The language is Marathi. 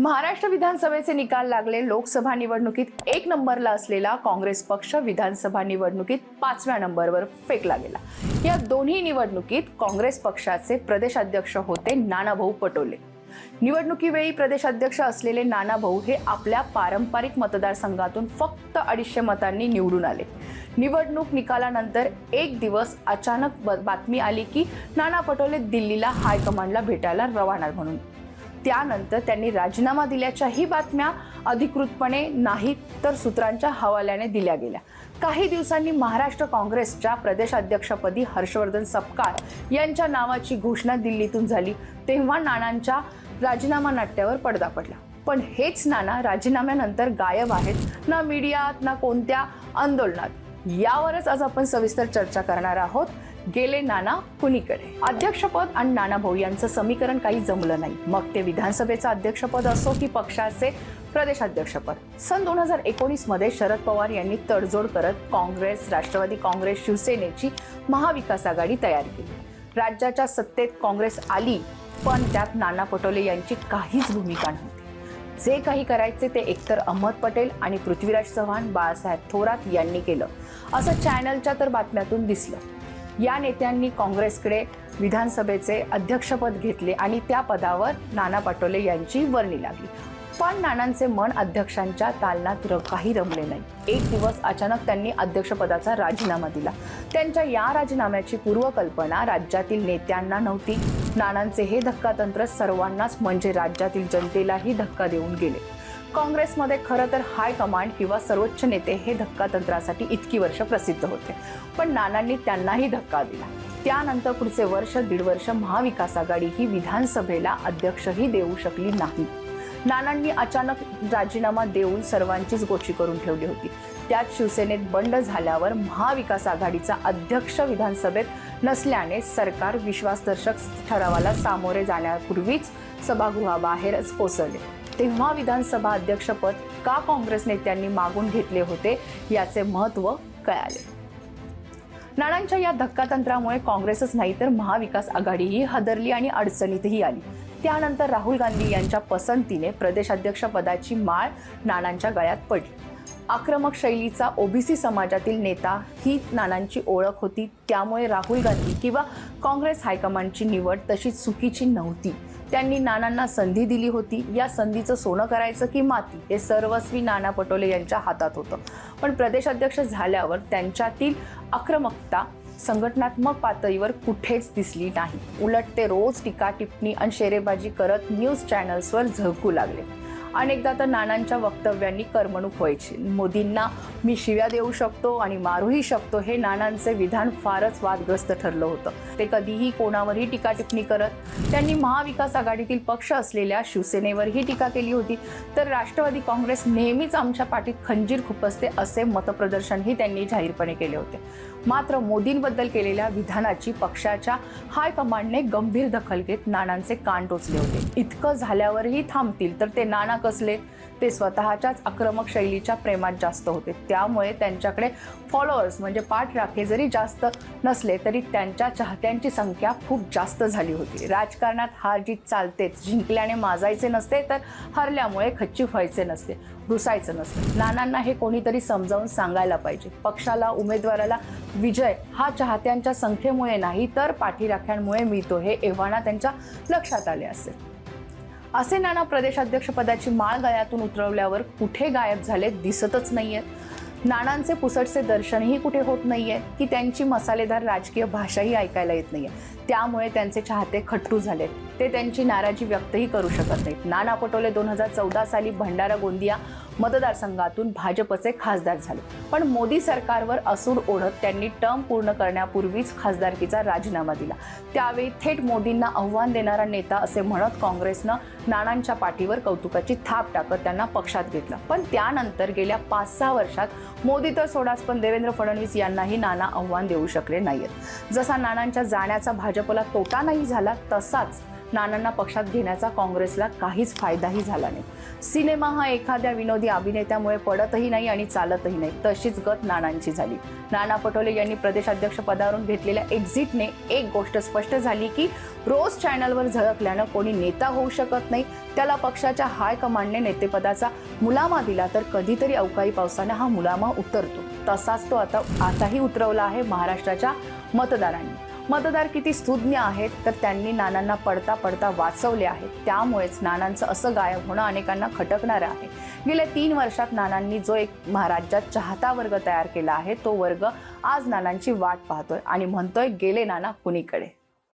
महाराष्ट्र विधानसभेचे निकाल लागले. लोकसभा निवडणुकीत एक नंबरला असलेला काँग्रेस पक्ष विधानसभा निवडणुकीत पाचव्या नंबरवर फेकला गेला. या दोन्ही निवडणुकीत काँग्रेस पक्षाचे प्रदेशाध्यक्ष होते नानाभाऊ पटोले. निवडणुकीवेळी प्रदेशाध्यक्ष असलेले नानाभाऊ हे आपल्या पारंपरिक मतदारसंघातून फक्त अडीचशे मतांनी निवडून आले. निवडणूक निकालानंतर एक दिवस अचानक ब- बातमी आली की नाना पटोले दिल्लीला हायकमांडला भेटायला रवाना म्हणून त्यानंतर त्यांनी राजीनामा दिल्याच्याही बातम्या अधिकृतपणे नाहीत तर सूत्रांच्या हवाल्याने दिल्या गेल्या. काही दिवसांनी महाराष्ट्र काँग्रेसच्या प्रदेशाध्यक्षपदी हर्षवर्धन सपकाळ यांच्या नावाची घोषणा दिल्लीतून झाली. तेव्हा नानांच्या राजीनामा नाट्यावर पडदा पडला. पण हेच नाना राजीनाम्यानंतर गायब आहेत ना मीडियात ना कोणत्या आंदोलनात. यावरच आज आपण सविस्तर चर्चा करणार आहोत. गेले नाना कुणीकडे? अध्यक्षपद आणि नाना भाऊ यांचं समीकरण काही जमलं नाही. मग ते विधानसभेचं अध्यक्षपद असो की पक्षाचे प्रदेशाध्यक्षपद. सन दोन हजार एकोणीसमध्ये शरद पवार यांनी तडजोड करत काँग्रेस राष्ट्रवादी काँग्रेस शिवसेनेची महाविकास आघाडी तयार केली. राज्याच्या सत्तेत काँग्रेस आली पण त्यात नाना पटोले यांची काहीच भूमिका नव्हती. जे काही करायचे ते एकतर अहमद पटेल आणि पृथ्वीराज चव्हाण बाळासाहेब थोरात यांनी केलं. असं चॅनलच्या तर बातम्यातून दिसलं. या नेत्यांनी काँग्रेसकडे विधानसभेचे अध्यक्षपद घेतले आणि त्या पदावर नाना पटोले यांची वर्णी लागली. पण नानांचे मन अध्यक्षांच्या तालनात र काही रमले नाही. एक दिवस अचानक त्यांनी अध्यक्षपदाचा राजीनामा दिला. त्यांच्या या राजीनाम्याची पूर्वकल्पना राज्यातील नेत्यांना नव्हती. नानांचे हे धक्कातंत्र सर्वांनाच म्हणजे राज्यातील जनतेलाही धक्का देऊन गेले. काँग्रेसमध्ये खरं तर हाय कमांड किंवा सर्वोच्च नेते हे धक्कातंत्रासाठी इतकी वर्ष प्रसिद्ध होते. पण नानांनी त्यांनाही धक्का दिला. त्यानंतर पुढचे वर्ष दीड वर्ष महाविकास आघाडी ही विधानसभेला अध्यक्षही देऊ शकली नाही. नानांनी अचानक राजीनामा देऊन सर्वांचीच गोची करून ठेवली होती. त्यात शिवसेनेत बंड झाल्यावर महाविकास आघाडीचा अध्यक्ष विधानसभेत नसल्याने सरकार विश्वासदर्शक ठरावाला सामोरे जाण्यापूर्वीच सभागृहाबाहेरच कोसळले. तेव्हा विधानसभा अध्यक्षपद का काँग्रेस नेत्यांनी मागून घेतले होते याचे महत्त्व कळाले. नाणांच्या या धक्कातंत्रामुळे काँग्रेसच नाही तर महाविकास आघाडीही हदरली आणि अडचणीतही आली. त्यानंतर राहुल गांधी यांच्या पसंतीने प्रदेशाध्यक्षपदाची माळ नाणांच्या गळ्यात पडली. आक्रमक शैलीचा ओबीसी समाजातील नेता ही नानांची ओळख होती. त्यामुळे राहुल गांधी किंवा काँग्रेस हायकमांडची निवड तशी चुकीची नव्हती. त्यांनी नानांना संधी दिली होती. या संधीचं सोनं करायचं की माती हे सर्वस्वी नाना पटोले यांच्या हातात होतं. पण प्रदेशाध्यक्ष झाल्यावर त्यांच्यातील आक्रमकता संघटनात्मक पातळीवर कुठेच दिसली नाही. उलट ते रोज टीका टिप्पणी आणि शेरेबाजी करत न्यूज चॅनल्सवर झळकू लागले. अनेकदा तर नानांच्या वक्तव्यांनी करमणूक व्हायची. मोदींना मी शिव्या देऊ शकतो आणि मारूही शकतो हे नानांचे विधान फारच वादग्रस्त ठरलं होतं. ते कधीही कोणावरही टीका टिप्पणी करत त्यांनी महाविकास आघाडीतील पक्ष असलेल्या शिवसेनेवरही टीका केली होती. तर राष्ट्रवादी काँग्रेस नेहमीच आमच्या पाठीत खंजीर खुपसते असे मतप्रदर्शनही त्यांनी जाहीरपणे केले होते. मात्र मोदींबद्दल केलेल्या विधानाची पक्षाच्या हायकमांडने गंभीर दखल घेत नानांचे कान टोचले होते. इतकं झाल्यावरही थांबतील तर ते नाना कसले? ते स्वतःच्याच आक्रमक शैलीच्या प्रेमात जास्त होते. त्यामुळे त्यांच्याकडे फॉलोअर्स म्हणजे पाठराखे जरी जास्त नसले तरी त्यांच्या चाहत्यांची संख्या खूप जास्त झाली होती. राजकारणात हार जीत चालतेच. जिंकल्याने माजायचे नसते तर हरल्यामुळे खच्ची व्हायचे नसते. रुसायचं नसतं. नानांना हे कोणीतरी समजावून सांगायला पाहिजे. पक्षाला उमेदवाराला विजय हा चाहत्यांच्या संख्येमुळे नाही तर पाठीराख्यांमुळे मिळतो हे एव्हाना त्यांच्या लक्षात आले असेल. असे नाना प्रदेशाध्यक्षपदाची माळ गळ्यातून उतरवल्यावर कुठे गायब झाले दिसतच नाहीयेत. नानांचे पुसटचे दर्शनही कुठे होत नाहीये की त्यांची मसालेदार राजकीय भाषाही ऐकायला येत नाहीये. त्यामुळे त्यांचे चाहते खट्टू झालेत. ते त्यांची नाराजी व्यक्तही करू शकत नाहीत. नाना पटोले दोन हजार चौदा साली भंडारा गोंदिया मतदारसंघातून भाजपचे खासदार झाले. पण मोदी सरकारवर असूड ओढत त्यांनी टर्म पूर्ण करण्यापूर्वीच खासदारकीचा राजीनामा दिला. त्यावेळी थेट मोदींना आव्हान देणारा नेता असे म्हणत काँग्रेसनं नानांच्या पाठीवर कौतुकाची थाप टाकत त्यांना पक्षात घेतलं. पण त्यानंतर गेल्या पाच सहा वर्षात मोदी तर सोडाच पण देवेंद्र फडणवीस यांनाही नाना आव्हान देऊ शकले नाहीत जसा नानांच्या जाण्याचा भाजप भाजपला तोटा नाही झाला तसाच नानांना पक्षात घेण्याचा काँग्रेसला काहीच फायदाही झाला नाही. सिनेमा हा एखाद्या विनोदी अभिनेत्यामुळे पडतही नाही आणि चालतही नाही. तशीच गत नानांची झाली. नाना पटोले यांनी प्रदेशाध्यक्ष पदावरून घेतलेल्या एक्झिटने एक गोष्ट स्पष्ट झाली की रोज चॅनलवर झळकल्यानं कोणी नेता होऊ शकत नाही. त्याला पक्षाच्या हायकमांडने नेतेपदाचा मुलामा दिला तर कधीतरी अवकाळी पावसाने हा मुलामा उतरतो. तसाच तो आता आताही उतरवला आहे महाराष्ट्राच्या मतदारांनी. मतदार किती सुज्ञ आहेत तर त्यांनी नानांना पडता पडता वाचवले आहेत त्यामुळेच नानांचं असं गायब होणं अनेकांना खटकणारं आहे. गेल्या तीन वर्षात नानांनी जो एक महाराज्यात चाहता वर्ग तयार केला आहे तो वर्ग आज नानांची वाट पाहतोय आणि म्हणतोय गेले नाना कुणीकडे?